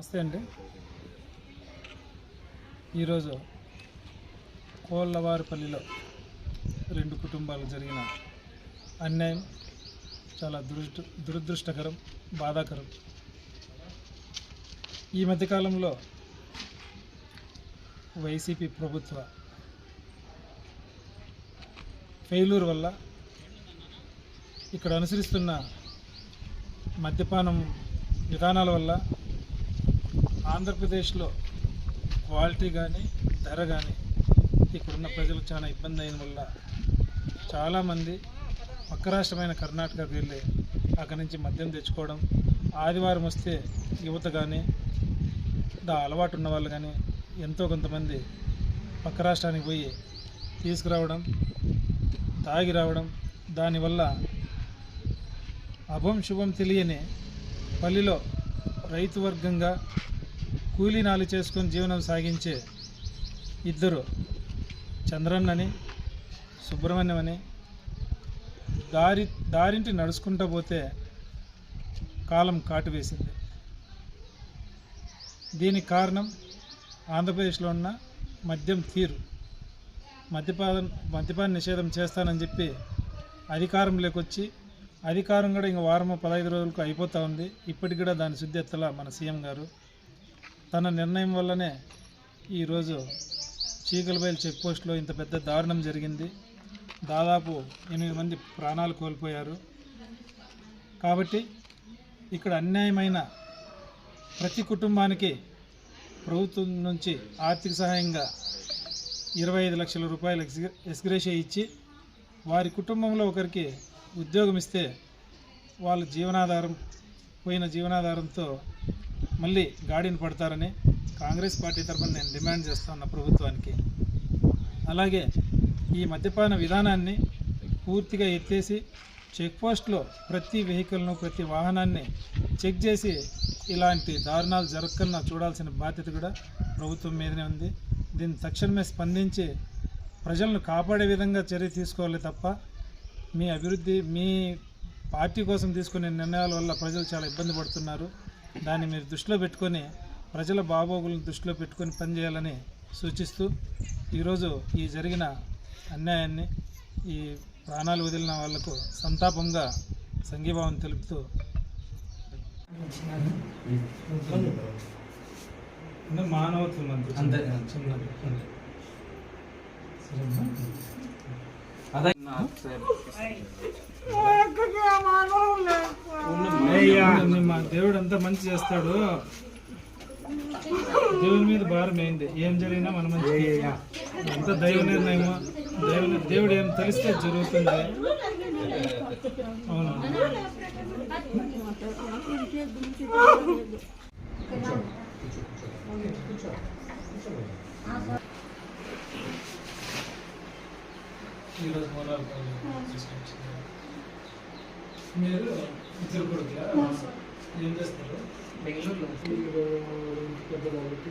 నమస్తే అండి. ఈరోజు కోళ్ళవారిపల్లిలో రెండు కుటుంబాలు జరిగిన అన్యాయం చాలా దురదృ దురదృష్టకరం బాధాకరం. ఈ మధ్యకాలంలో వైసీపీ ప్రభుత్వ ఫెయిలూర్ వల్ల ఇక్కడ అనుసరిస్తున్న మద్యపానం విధానాల వల్ల ఆంధ్రప్రదేశ్లో క్వాలిటీ కానీ ధర కానీ ఇక్కడున్న ప్రజలకు చాలా ఇబ్బంది అయిన వల్ల చాలామంది పక్క రాష్ట్రమైన కర్ణాటకకు వెళ్ళి అక్కడి నుంచి మద్యం తెచ్చుకోవడం ఆదివారం వస్తే యువత కానీ దా అలవాటు ఉన్న వాళ్ళు కానీ ఎంతో కొంతమంది పక్క రాష్ట్రానికి పోయి తీసుకురావడం తాగి రావడం దానివల్ల అభం శుభం తెలియని పల్లిలో రైతు వర్గంగా కూలీనాలు చేసుకొని జీవనం సాగించే ఇద్దరు చంద్రన్నని సుబ్రహ్మణ్యం అని దారి దారింటి నడుచుకుంటూ పోతే కాలం కాటు వేసింది. దీనికి కారణం ఆంధ్రప్రదేశ్లో ఉన్న మద్యం తీరు. మద్యపాన మద్యపాన నిషేధం చేస్తానని చెప్పి అధికారం లేకొచ్చి అధికారం కూడా ఇంక వారం పదహైదు రోజులకు అయిపోతూ ఉంది. ఇప్పటికి కూడా దాని శుద్ధి ఎత్తల మన సీఎం గారు. తన నిర్ణయం వల్లనే ఈరోజు చీకలబయలు చెక్ పోస్ట్లో ఇంత పెద్ద దారుణం జరిగింది. దాదాపు ఎనిమిది మంది ప్రాణాలు కోల్పోయారు. కాబట్టి ఇక్కడ అన్యాయమైన ప్రతి కుటుంబానికి ప్రభుత్వం నుంచి ఆర్థిక సహాయంగా ఇరవై ఐదు లక్షల రూపాయలు ఎక్స్గ్రే ఇచ్చి వారి కుటుంబంలో ఒకరికి ఉద్యోగం ఇస్తే వాళ్ళ జీవనాధారం పోయిన జీవనాధారంతో మళ్ళీ గాడిని పడతారని కాంగ్రెస్ పార్టీ తరఫున నేను డిమాండ్ చేస్తున్న ప్రభుత్వానికి. అలాగే ఈ మద్యపాన విధానాన్ని పూర్తిగా ఎత్తేసి చెక్పోస్ట్లో ప్రతి వెహికల్ను ప్రతి వాహనాన్ని చెక్ చేసి ఇలాంటి దారుణాలు జరగకుండా చూడాల్సిన బాధ్యత కూడా ప్రభుత్వం మీదనే ఉంది. దీన్ని తక్షణమే స్పందించి ప్రజలను కాపాడే విధంగా చర్య తీసుకోవాలి తప్ప మీ అభివృద్ధి మీ పార్టీ కోసం తీసుకునే నిర్ణయాల వల్ల ప్రజలు చాలా ఇబ్బంది పడుతున్నారు. దాన్ని మీరు దృష్టిలో పెట్టుకొని ప్రజల బాగోగులను దృష్టిలో పెట్టుకొని పనిచేయాలని సూచిస్తూ ఈరోజు ఈ జరిగిన అన్యాయాన్ని ఈ ప్రాణాలు వదిలిన వాళ్ళకు సంతాపంగా సంఘీభావం తెలుపుతూ మానవత్వం అంతే. చిన్నది దేవుడు అంతా మంచి చేస్తాడు. దేవుని మీద భారం ఏంది? ఏం జరిగినా మన మంచి అంతా దైవ నిర్ణయము? దైవ దేవుడు ఏం తెలిస్తే జరుగుతుంది. అవును? ఈరోజు మీరు ఇద్దరు కొడుకులా? ఏం చేస్తారు? బెంగళూరులో మీరు ఇంటి పెద్ద కాబట్టి